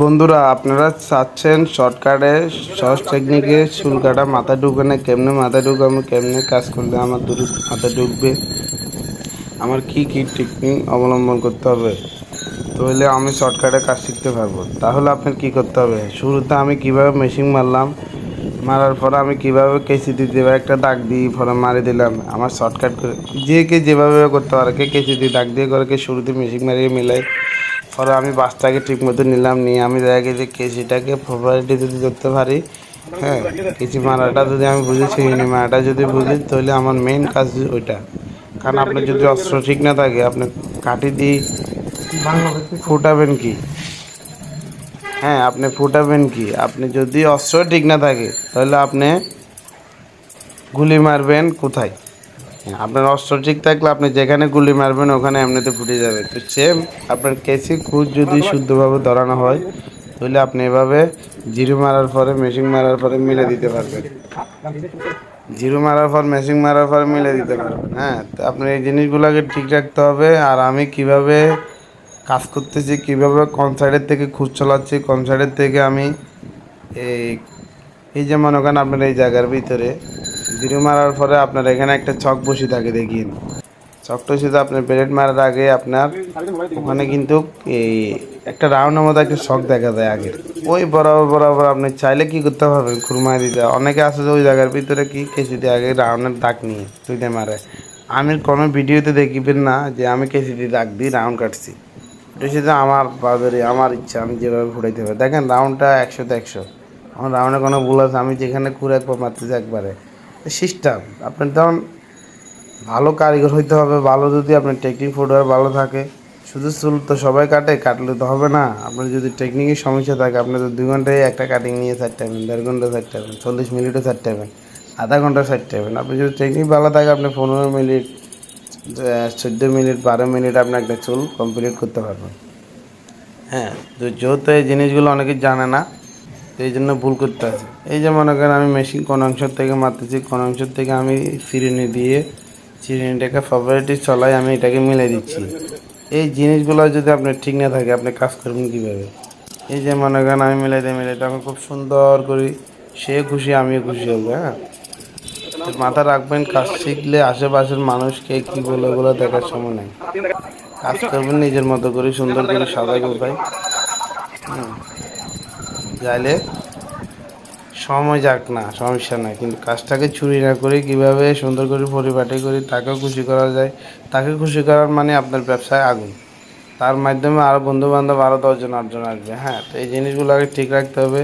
বন্ধুরা, আপনারা চাচ্ছেন শর্টকাটে সহজ টেকনিকে চুল কাটা, মাথা না কেমনে মাথা আমি কেমনে কাজ করলে আমার দূর মাথা ঢুকবে? আমার কি কি টেকনিক অবলম্বন করতে হবে? তাহলে আমি শর্টকাটে কাজ শিখতে পারব। তাহলে আপনার কি করতে হবে? শুরুতে আমি কীভাবে মেশিন মারলাম? মারার পরে আমি কীভাবে কেসি দিতে পারি একটা দাগ দিয়ে পরে মারি দিলাম? আমার শর্টকাট করে যে কে যেভাবে করতে পারে, কে কেসি দিয়ে দাগ দিয়ে করে, কে শুরুতে মেশিন মারিয়ে মিলাই। পরে আমি বাসটাকে ঠিক মতো নিলাম, নিয়ে আমি দেখা গেছে কেসিটাকে প্রপারিটি যদি করতে পারি হ্যাঁ কেসি মারাটা যদি আমি বুঝি সেই মারাটা যদি বুঝি, তাহলে আমার মেইন কাজ ওইটা। কারণ আপনার যদি অস্ত্র ঠিক না থাকে, আপনি কাঠি দিয়ে ফুটাবেন কি? হ্যাঁ আপনি ফুটাবেন কি? আপনি যদি অস্ত্র ঠিক না থাকে, তাহলে আপনি গুলি মারবেন কোথায়? আপনার অস্ত্র ঠিক থাকলে আপনি যেখানে গুলি মারবেন, ওখানে এমনিতে ফুটে যাবে। তো সেম আপনার কেসি খুঁজ যদি শুদ্ধভাবে ধরানো হয়, তাহলে আপনি এভাবে জিরো মারার পরে মেশিন মারার পরে মিলে দিতে পারবেন। জিরো মারার পর মেশিন মারার পর মিলে দিতে পারবেন হ্যাঁ? তো আপনার এই জিনিসগুলোকে ঠিক রাখতে হবে, আর আমি কীভাবে কাজ করতেছি, কীভাবে কোন সাইডের থেকে খুঁজ চালাচ্ছি, কোন সাইডের থেকে আমি এই এই যে মনে করেন আপনার এই জায়গার ভিতরে জিরো মারার পরে আপনার এখানে একটা চক বসে থাকে, দেখিন। চকটা শুধু আপনার ব্রেড মারার আগে আপনার ওখানে কিন্তু এই একটা রাউন্ডের মতো একটা শখ দেখা যায় আগে। ওই বরাবর বরাবর আপনি চাইলে কি করতে পারবেন? খুরমাই দিতে। অনেকে আছে যে ওই জায়গার ভিতরে কি কেসি দিয়ে আগে রাউন্ডের দাগ নিয়ে তুইতে মারে। আমি কোনো ভিডিওতে দেখিবেন না যে আমি কেসি দিয়ে দাগ দিয়ে রাউন্ড কাটছি। এটা শুধু আমার বাজারে আমার ইচ্ছা, আমি যেভাবে ফুটাইতে পারি। দেখেন, রাউন্ডটা একশোতে একশো। আমার রাউন্ডে কোনো ভুল আছে, আমি যেখানে ঘুরে একবার মারতেছি একবারে। সিস্টেম আপনার তখন ভালো কারিগর হইতে হবে, ভালো যদি আপনার টেকনিক ফুটওয়ার ভালো থাকে। শুধু চুল তো সবাই কাটে, কাটলে তো হবে না। আপনার যদি টেকনিকের সমস্যা থাকে, আপনি তো দুই ঘন্টায় একটা কাটিং নিয়ে ছাড়তে হবেন দেড় ঘণ্টা ছাড়তে হবেন চল্লিশ মিনিটও ছাড়তে হবেন আধা ঘণ্টা ছাড়তে হবেন আপনি যদি টেকনিক ভালো থাকে, আপনি পনেরো মিনিট চোদ্দ মিনিট, বারো মিনিট আপনি একটা চুল কমপ্লিট করতে পারবেন। হ্যাঁ তো যেহেতু এই জিনিসগুলো অনেকে জানে না এই জন্য ভুল করতে আছে। এই যে মনে করেন আমি মেশিন কোন অংশ থেকে মারতেছি, কোন অংশ থেকে আমি চিরুনি দিয়ে চিরুনিটাকে ফেভারিটি চলাই আমি এটাকে মিলে দিচ্ছি। এই জিনিসগুলো যদি আপনার ঠিক না থাকে, আপনি কাজ করবেন কীভাবে? এই যে মনে করেন আমি মিলাইতে মিলাইতে আমি খুব সুন্দর করি, সে খুশি, আমিও খুশি হব হ্যাঁ? মাথা রাখবেন, কাজ শিখলে আশেপাশের মানুষকে কী বলে ওগুলো দেখার সময় নেই। কাজ করবেন, নিজের মতো করে সুন্দর করে সাজাই গোছাই হুম। যাইলে সময় যাক না, সমস্যা নাই। কিন্তু কাজটাকে চুরি না করে কীভাবে সুন্দর করে পরিপাটি করে তাকেও খুশি করা যায়, তাকে খুশি করার মানে আপনার ব্যবসায় আগুন। তার মাধ্যমে আরও বন্ধু বান্ধব আরও দশজন, আটজন আসবে হ্যাঁ? তো এই জিনিসগুলোকে ঠিক রাখতে হবে।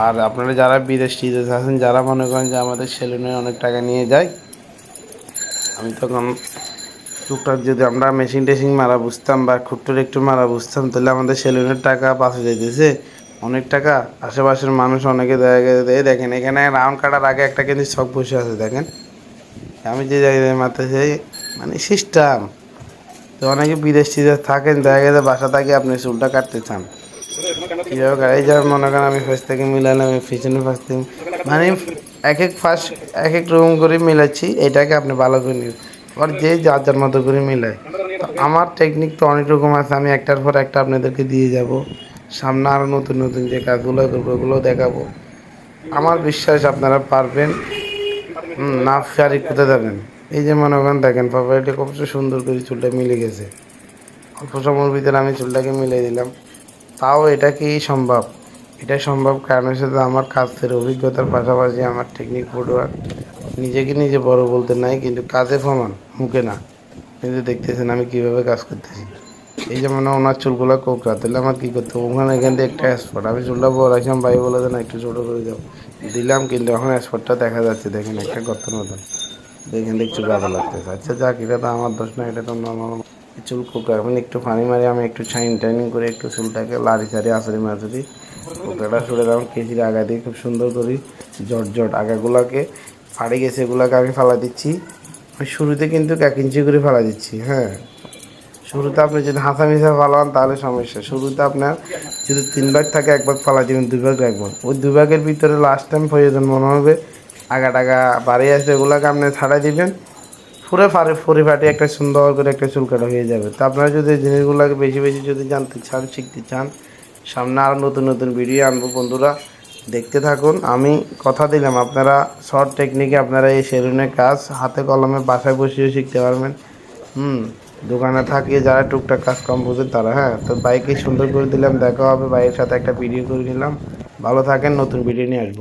আর আপনারা যারা বিদেশ টিদেশ আছেন, যারা মনে করেন যে আমাদের সেলুনে অনেক টাকা নিয়ে যায়, আমি তখন টুকটাক যদি আমরা মেশিন টেশিন মারা বুঝতাম বা খুঁটটুর একটু মারা বুঝতাম, তাহলে আমাদের সেলুনের টাকা পাশে যেতেছে অনেক টাকা আশেপাশের মানুষ অনেকে দেখা গেছে দেখেন, এখানে রাউন্ড কাটার আগে একটা কিন্তু শখ বসে আছে, দেখেন। আমি যে জায়গায় মারতেছি মানে সিস্টেম তো অনেকে বিদেশ টিদেশ থাকেন, দেখা গেছে বাসা থেকে আপনি চুলটা কাটতে চান। কীভাবে কাটে? এই যে মনে করেন আমি ফার্স্ট থেকে মিলালাম, আমি পিছনে ফার্স্ট থেকে মানে এক এক ফার্স্ট এক এক রকম করে মিলাচ্ছি, এটাকে আপনি ভালো করে নিন। আবার যে যার যার মতো করে মিলায়। তো আমার টেকনিক তো অনেক রকম আছে, আমি একটার পর একটা আপনাদেরকে দিয়ে যাব। সামনে আরও নতুন নতুন যে কাজগুলো করব ওগুলো দেখাবো। আমার বিশ্বাস আপনারা পারবেন না ফেয়ারি কোথায় যাবেন এই যে মনে করেন, দেখেন প্রপার্টি খুব সুন্দর করে চুলটা মিলে গেছে। অল্প সময়ের ভিতরে আমি চুলটাকে মিলিয়ে দিলাম। তাও এটা কি সম্ভব? এটা সম্ভব কারণের সাথে আমার কাজের অভিজ্ঞতার পাশাপাশি আমার টেকনিক ফুটওয়ার নিজেকে নিজে বড় বলতে নাই, কিন্তু কাজে প্রমাণ, মুখে না। কিন্তু দেখতেছেন আমি কীভাবে কাজ করতেছি। এই যে মানে ওনার চুলগুলো কোকড়া, তাহলে আমার কী করতে হবে? ওখানে এখান থেকে একটা স্পট আমি চুলটা বড় রাখলাম ভাই বলে দেন একটু ছোটো করে যাও দিলাম, কিন্তু এখন স্পটটা দেখা যাচ্ছে, দেখেন একটা গর্তের মতন। দেখেন একটু গাদা লাগতেছে। আচ্ছা যাক, এটা তো আমার দোষ না, এটা তো নর্মাল চুল কোকড়া এখন একটু পানি মারি, আমি একটু শাইন টাইনিং করে একটু চুলটাকে লাড়ি চারি আসরি মাছরি কোকড়াটা সরে দিলাম কেজির আগা দিয়ে খুব সুন্দর করি জট জট আগাগুলোকে ফাড়ে গেছে, এগুলোকে আমি ফালা দিচ্ছি। শুরুতে কিন্তু এক ইঞ্চি করে ফালা দিচ্ছি হ্যাঁ। শুরুতে আপনি যদি হাসা মিশা ফালান তাহলে সমস্যা। শুরুতে আপনার যদি তিন ভাগ থাকে, এক ভাগ ফালা দিবেন দুই ভাগ রাখবেন ওই দুই ভাগের ভিতরে লাস্ট টাইম প্রয়োজন মনে হবে, আগা টাকা বাড়ি আছে, ওগুলোকে আপনি ছাড়াই দিবেন। ফুরে ফারে, ফুরে ফাটে একটা সুন্দর করে একটা চুল কাটা হয়ে যাবে। তো আপনারা যদি জিনিসগুলোকে বেশি বেশি যদি জানতে চান, শিখতে চান, সামনে আরও নতুন নতুন ভিডিও আনব বন্ধুরা। দেখতে থাকুন, আমি কথা দিলাম, আপনারা শর্ট টেকনিকে আপনারা এই সেলুনের কাজ, হাতে কলমে বাসায় বসেও শিখতে পারবেন। হুম। দোকানে থাকিয়ে যারা টুকটাক কাজ কম বোঝে তারা হ্যাঁ? তো বাইকে সুন্দর করে দিলাম, দেখা হবে বাইকের সাথে একটা ভিডিও করে নিলাম। ভালো থাকেন, নতুন ভিডিও নিয়ে আসব।